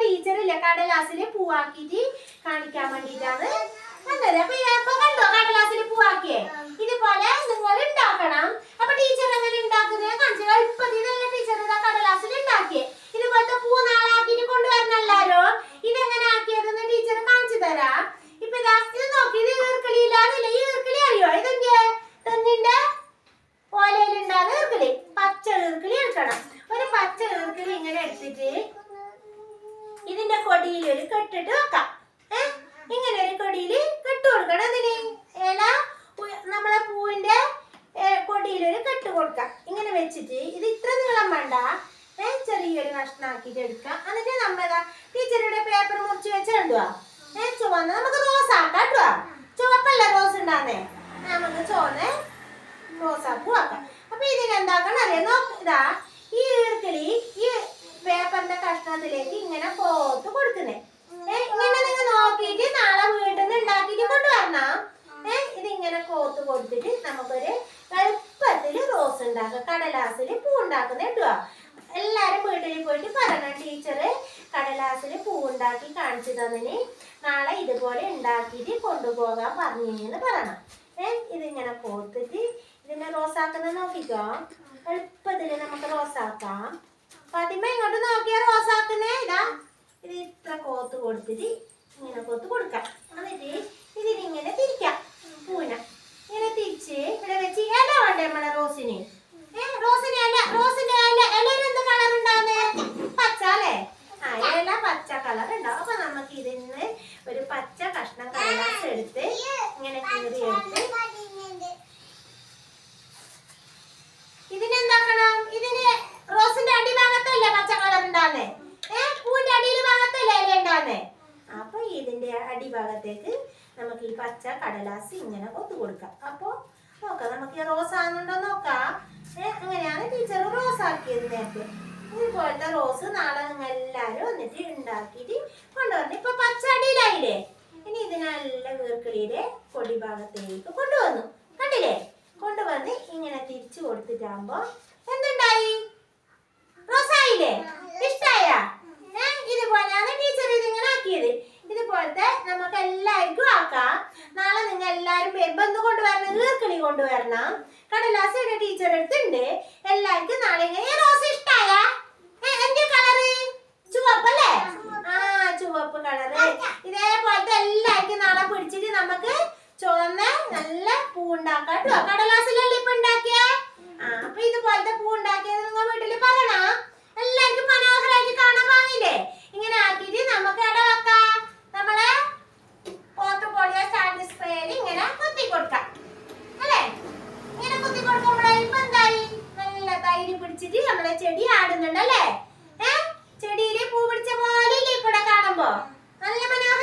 Colour ഇല്ല. കടലാസിൽ പൂവാക്കിയിട്ട് കാണിക്കാൻ വേണ്ടിയിട്ടാണ് വന്നത്. അപ്പൊ ഇപ്പൊ കണ്ടോ? കടലാസിൽ പൂവാക്കിയേ? ഇതുപോലെ നിങ്ങൾ ഉണ്ടാക്കണം. അപ്പൊ ടീച്ചർ എങ്ങനെ ഉണ്ടാക്കുന്നത്? കാണിച്ചത് എളുപ്പത്തിൽ തന്നെ ടീച്ചർ ഇതാ കടലാസിൽ ഉണ്ടാക്കിയേ. ഇതുപോലത്തെ പൂ നാളാക്കിട്ട് കൊണ്ടുവരണം എല്ലാരോ ഇതെങ്ങനെ ആക്കിയതെന്ന് ടീച്ചർ കാണിച്ചു തരാം. ഇപ്പൊ ഇതാ ഇത് നോക്കി. ഇത് ഈർക്കിളിയിലാന്നില്ല ഈ ഈർക്കിളി അറിയോ? ഇതെന്താ തെന്നിന്റെ ഓലയിലുണ്ടാകുന്ന ഈർക്കിളി. പച്ച ഈർക്കിളി എടുക്കണം. ഒരു പച്ച ഈർക്കിളി ഇങ്ങനെ എടുത്തിട്ട് ഇതിന്റെ കൊടിയിൽ ഒരു കെട്ടിട്ട് വെക്കാം. ഏ? ഇങ്ങനെ ഒരു കൊടിയിൽ കെട്ട് കൊടുക്കണം അതിന്. ഇല നമ്മളെ പൂവിന്റെ കൊടിയിൽ ഒരു കെട്ട് കൊടുക്കാം. ഇങ്ങനെ വെച്ചിട്ട് ഇത് ഇത്ര നീളം വേണ്ട. ഏ ചെറിയൊരു കഷ്ണാക്കിട്ട് എടുക്കാം എന്നിട്ട് നമ്മളതാ ടീച്ചറുടെ പേപ്പർ മുറിച്ച് വെച്ചിട്ടുണ്ടോ ഏ ചുവന്ന നമുക്ക് റോസ് ആക്കാം കേട്ടോ. ചുവപ്പല്ല റോസ് ഉണ്ടാന്നേ നമുക്ക് ചുവന്ന് റോസാപ്പൂ ആക്കാം അപ്പൊ ഇതിനെന്താക്കണം അറിയാം? നോക്കിതാ ഈ ഈർക്കിളി പേപ്പറിന്റെ ഇങ്ങനെ കോത്ത് കൊടുക്കുന്നേ. ഇങ്ങനെ നിങ്ങൾ നോക്കിയിട്ട് നാളെ വീട്ടിൽ നിന്ന് ഉണ്ടാക്കിയിട്ട് കൊണ്ടുവരണം. ഏ ഇതിങ്ങനെ കോത്ത് കൊടുത്തിട്ട് നമുക്കൊരു എളുപ്പത്തിൽ റോസ് ഉണ്ടാക്കുക കടലാസിൽ പൂ ഉണ്ടാക്കുന്ന എല്ലാരും വീട്ടിൽ പോയിട്ട് പറയണം ടീച്ചറ് കടലാസിൽ പൂ ഉണ്ടാക്കി കാണിച്ചു തന്നിന്. നാളെ ഇതുപോലെ ഉണ്ടാക്കിയിട്ട് കൊണ്ടുപോകാൻ പറഞ്ഞിന്ന് പറയണം. ഏ ഇതിങ്ങനെ കോത്തിട്ട് ഇതിനെ റോസാക്കുന്ന നോക്കിക്കോ. എളുപ്പത്തിൽ നമുക്ക് റോസാക്കാം ഫാത്തിമ ഇങ്ങോട്ട് നോക്കിയാ റോസാക്കുന്നേ ഇതാ ഇത് ഇത്ര കൊടുത്തിട്ട് ഇങ്ങനെ കോത്ത് കൊടുക്കാം. എന്നിട്ട് ഇതിനിങ്ങനെ തിരിക്കാം. പൂന ഇങ്ങനെ തിരിച്ച് ഇവിടെ വെച്ച് ഇല വേണ്ടേ നമ്മളെ റോസിന്? റോസിന് ഒരു പച്ച കഷ്ണം കടലാസ് എടുത്ത് ഇങ്ങനെ കീറി എടുത്ത് ഇതിനെന്താക്കണം ഇതിന് റോസിന്റെ അടിഭാഗത്തല്ലേ പച്ച കളർ ഉണ്ടാകുന്നേ ഏ പൂവിന്റെ അടിയിൽ ഭാഗത്തല്ലേ ഇല ഉണ്ടാകുന്നേ അപ്പൊ ഇതിന്റെ അടിഭാഗത്തേക്ക് നമുക്ക് ഈ പച്ച കടലാസ് ഇങ്ങനെ കൊത്തു കൊടുക്കാം. അപ്പൊ നോക്കാം നമുക്ക് ഈ റോസ് ആണെന്നുണ്ടോ നോക്കാം. അങ്ങനെയാണ് ടീച്ചർ റോസ് ആക്കിയത് നേരത്തെ. ഇതുപോലത്തെ റോസ് നാളെ നിങ്ങൾ എല്ലാരും വന്നിട്ട് ഉണ്ടാക്കിയിട്ട് കൊണ്ടുവന്ന് ഇപ്പൊ പച്ച അടിയിലായില്ലേ? ഇനി ഇതിനെല്ലാം വീർക്കിളിയുടെ കൊടി ഭാഗത്തേക്ക് കൊണ്ടുവന്നു. കണ്ടില്ലേ? കൊണ്ടുവന്ന് ഇങ്ങനെ തിരിച്ചു കൊടുത്തിട്ടാകുമ്പോ എന്തുണ്ടായി റോസായില്ലേ ഇഷ്ടായ ഇതുപോലെയാണ് ടീച്ചർ ഇതിങ്ങനെ ആക്കിയത് ഇതുപോലത്തെ നമുക്ക് എല്ലാവർക്കും ആക്കാം നാളെ നിങ്ങൾ എന്ത് കൊണ്ടുവരണം ഈർക്കിളി കൊണ്ടുവരണം. എന്റെ ടീച്ചർ അടുത്തുണ്ട്. എല്ലാവർക്കും നാളെ റോസ് ഇഷ്ടായ? എന്റെ കളറ് ചുവപ്പല്ലേ ആ ചുവപ്പ് കളറ് ഇതേപോലത്തെ എല്ലാവർക്കും നാളെ പിടിച്ചിട്ട് നമുക്ക് ചുവന്ന നല്ല പൂ ഉണ്ടാക്കാം കേട്ടോ കടലാസിലല്ലേ ഇപ്പൊ ഉണ്ടാക്കിയ ആ അപ്പൊ ഇതുപോലത്തെ പൂ ഉണ്ടാക്കിയത് നിങ്ങൾ വീട്ടിൽ പറയണ എല്ലാവർക്കും മനോഹരമായിട്ട് കാണാൻ വാങ്ങില്ലേ ഇങ്ങനെ ആക്കിയിട്ട് നമുക്ക് എവിടെ വെക്കാം നമ്മളെ ഓട്ടുപോളിയോ സ്റ്റാൻഡ് സ്പ്രേയിൽ ഇങ്ങനെ കുത്തി കൊടുക്കാം അല്ലേ ഇങ്ങനെ കുത്തി കൊടുക്കുമ്പോഴേ ഇപ്പൊ എന്തായി നല്ല തൈര് പിടിച്ചിട്ട് നമ്മളെ ചെടി ആടുന്നുണ്ടല്ലേ ഏ? ചെടിയിലെ പൂ പിടിച്ച പോലെ ഇല്ലേ കൂടെ കാണുമ്പോ? നല്ല മനോഹരല്ലേ